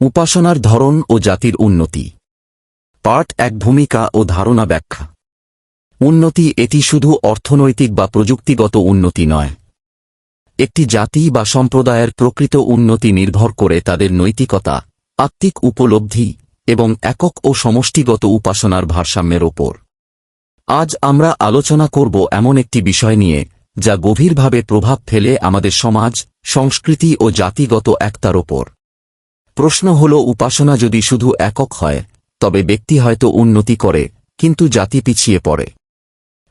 উপাসনার ধরন ও জাতির উন্নতি। পাঠ এক ভূমিকা ও ধারণা ব্যাখ্যা। উন্নতি এটি শুধু অর্থনৈতিক বা প্রযুক্তিগত উন্নতি নয়। একটি জাতি বা সম্প্রদায়ের প্রকৃত উন্নতি নির্ভর করে তাদের নৈতিকতা, আত্মিক উপলব্ধি এবং একক ও সমষ্টিগত উপাসনার ভারসাম্যের ওপর। আজ আমরা আলোচনা করব এমন একটি বিষয় নিয়ে, যা গভীরভাবে প্রভাব ফেলে আমাদের সমাজ, সংস্কৃতি ও জাতিগত একতার ওপর। প্রশ্ন হল, উপাসনা যদি শুধু একক হয়, তবে ব্যক্তি হয়তো উন্নতি করে, কিন্তু জাতি পিছিয়ে পড়ে।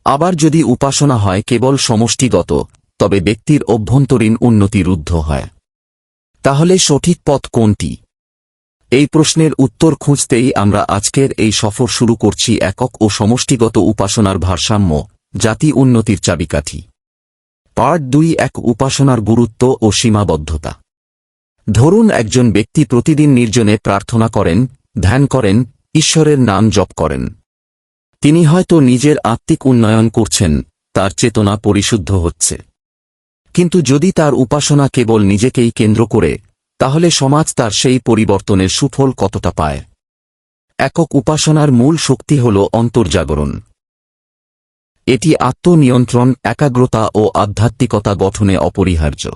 আবার যদি উপাসনা হয় কেবল সমষ্টিগত, তবে ব্যক্তির অভ্যন্তরীণ উন্নতি রুদ্ধ হয়। তাহলে সঠিক পথ কোনটি? এই প্রশ্নের উত্তর খুঁজতেই আমরা আজকের এই সফর শুরু করছি একক ও সমষ্টিগত উপাসনার ভারসাম্য, জাতি উন্নতির চাবিকাঠি। পার্ট দুই, এক, উপাসনার গুরুত্ব ও সীমাবদ্ধতা। ধরুন একজন ব্যক্তি প্রতিদিন নির্জনে প্রার্থনা করেন, ধ্যান করেন, ঈশ্বরের নাম জপ করেন। তিনি হয়তো নিজের আত্মিক উন্নয়ন করছেন, তার চেতনা পরিশুদ্ধ হচ্ছে। কিন্তু যদি তার উপাসনা কেবল নিজেকেই কেন্দ্র করে, তাহলে সমাজ তার সেই পরিবর্তনের সুফল কতটা পায়? একক উপাসনার মূল শক্তি হল অন্তর্জাগরণ। এটি আত্মনিয়ন্ত্রণ, একাগ্রতা ও আধ্যাত্মিকতা গঠনে অপরিহার্য।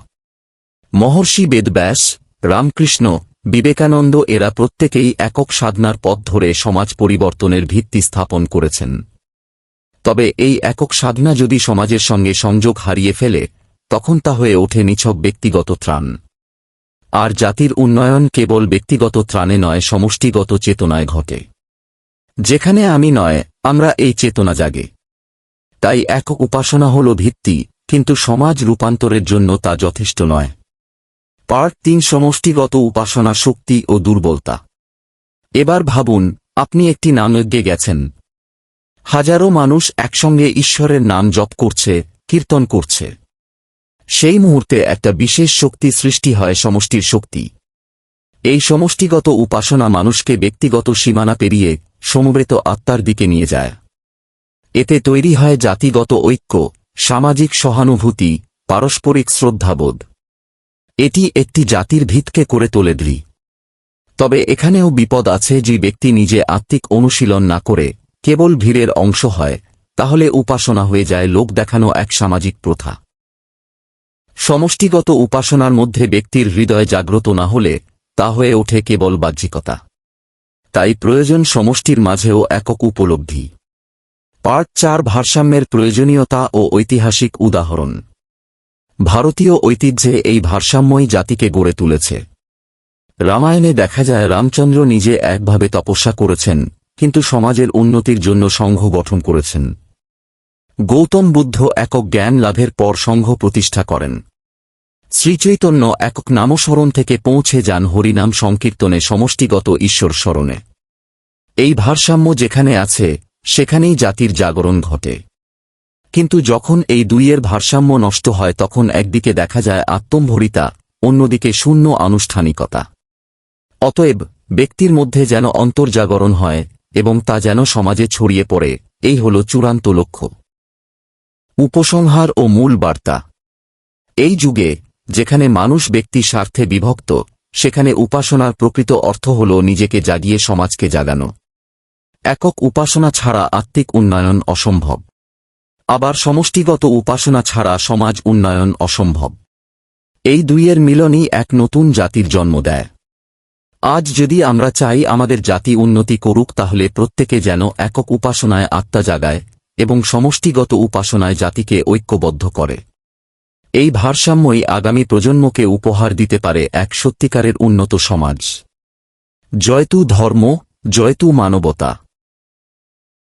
মহর্ষি বেদব্যাস রামকৃষ্ণ, বিবেকানন্দ এরা প্রত্যেকেই একক সাধনার পথ ধরে সমাজ পরিবর্তনের ভিত্তি স্থাপন করেছেন। তবে এই একক সাধনা যদি সমাজের সঙ্গে সংযোগ হারিয়ে ফেলে, তখন তা হয়ে ওঠে নিছক ব্যক্তিগত ত্রাণ। আর জাতির উন্নয়ন কেবল ব্যক্তিগত ত্রাণে নয়, সমষ্টিগত চেতনায় ঘটে। যেখানে আমি নয়, আমরা এই চেতনা জাগে। তাই একক উপাসনা হল ভিত্তি, কিন্তু সমাজ রূপান্তরের জন্য তা যথেষ্ট নয়। পার্ট তিন সমষ্টিগত উপাসনা শক্তি ও দুর্বলতা। এবার ভাবুন, আপনি একটি নামযজ্ঞে গেছেন। হাজারো মানুষ একসঙ্গে ঈশ্বরের নাম জপ করছে, কীর্তন করছে। সেই মুহূর্তে একটা বিশেষ শক্তি সৃষ্টি হয় সমষ্টির শক্তি। এই সমষ্টিগত উপাসনা মানুষকে ব্যক্তিগত সীমানা পেরিয়ে সমবেত আত্মার দিকে নিয়ে যায়। এতে তৈরি হয় জাতিগত ঐক্য, সামাজিক সহানুভূতি, পারস্পরিক শ্রদ্ধাবোধ। এটি একটি জাতির ভিতকে করে তোলে দৃঢ় তবে এখানেও বিপদ আছে যে ব্যক্তি নিজে আত্মিক অনুশীলন না করে কেবল ভিড়ের অংশ হয়, তাহলে উপাসনা হয়ে যায় লোক দেখানো এক সামাজিক প্রথা। সমষ্টিগত উপাসনার মধ্যে ব্যক্তির হৃদয় জাগ্রত না হলে তা হয়ে ওঠে কেবল বাহ্যিকতা। তাই প্রয়োজন সমষ্টির মাঝেও একক উপলব্ধি। পার্ট চার ভারসাম্যের প্রয়োজনীয়তা ও ঐতিহাসিক উদাহরণ। ভারতীয় ঐতিহ্যে এই ভারসাম্যই জাতিকে গড়ে তুলেছে। রামায়ণে দেখা যায়, রামচন্দ্র নিজে একভাবে তপস্যা করেছেন, কিন্তু সমাজের উন্নতির জন্য সংঘ গঠন করেছেন। গৌতম বুদ্ধ একক জ্ঞান লাভের পর সংঘ প্রতিষ্ঠা করেন। শ্রীচৈতন্য একক নামস্মরণ থেকে পৌঁছে যান হরিনাম সংকীর্তনে সমষ্টিগত ঈশ্বর স্মরণে। এই ভারসাম্য যেখানে আছে, সেখানেই জাতির জাগরণ ঘটে। কিন্তু যখন এই দুইয়ের ভারসাম্য নষ্ট হয় তখন একদিকে দেখা যায় আত্মম্ভরিতা, অন্যদিকে শূন্য আনুষ্ঠানিকতা। অতএব, ব্যক্তির মধ্যে যেন অন্তর্জাগরণ হয় এবং তা যেন সমাজে ছড়িয়ে পড়ে, এই হল চূড়ান্ত লক্ষ্য। উপসংহার ও মূল বার্তা। এই যুগে, যেখানে মানুষ ব্যক্তি স্বার্থে বিভক্ত, সেখানে উপাসনার প্রকৃত অর্থ হল নিজেকে জাগিয়ে সমাজকে জাগানো। একক উপাসনা ছাড়া আত্মিক উন্নয়ন অসম্ভব। আবার সমষ্টিগত উপাসনা ছাড়া সমাজ উন্নয়ন অসম্ভব। এই দুইয়ের মিলনই এক নতুন জাতির জন্ম দেয়। আজ যদি আমরা চাই আমাদের জাতি উন্নতি করুক তাহলে প্রত্যেকে যেন একক উপাসনায় আত্মা জাগায় এবং সমষ্টিগত উপাসনায় জাতিকে ঐক্যবদ্ধ করে। এই ভারসাম্যই আগামী প্রজন্মকে উপহার দিতে পারে এক সত্যিকারের উন্নত সমাজ। জয়তু ধর্ম জয়তু মানবতা।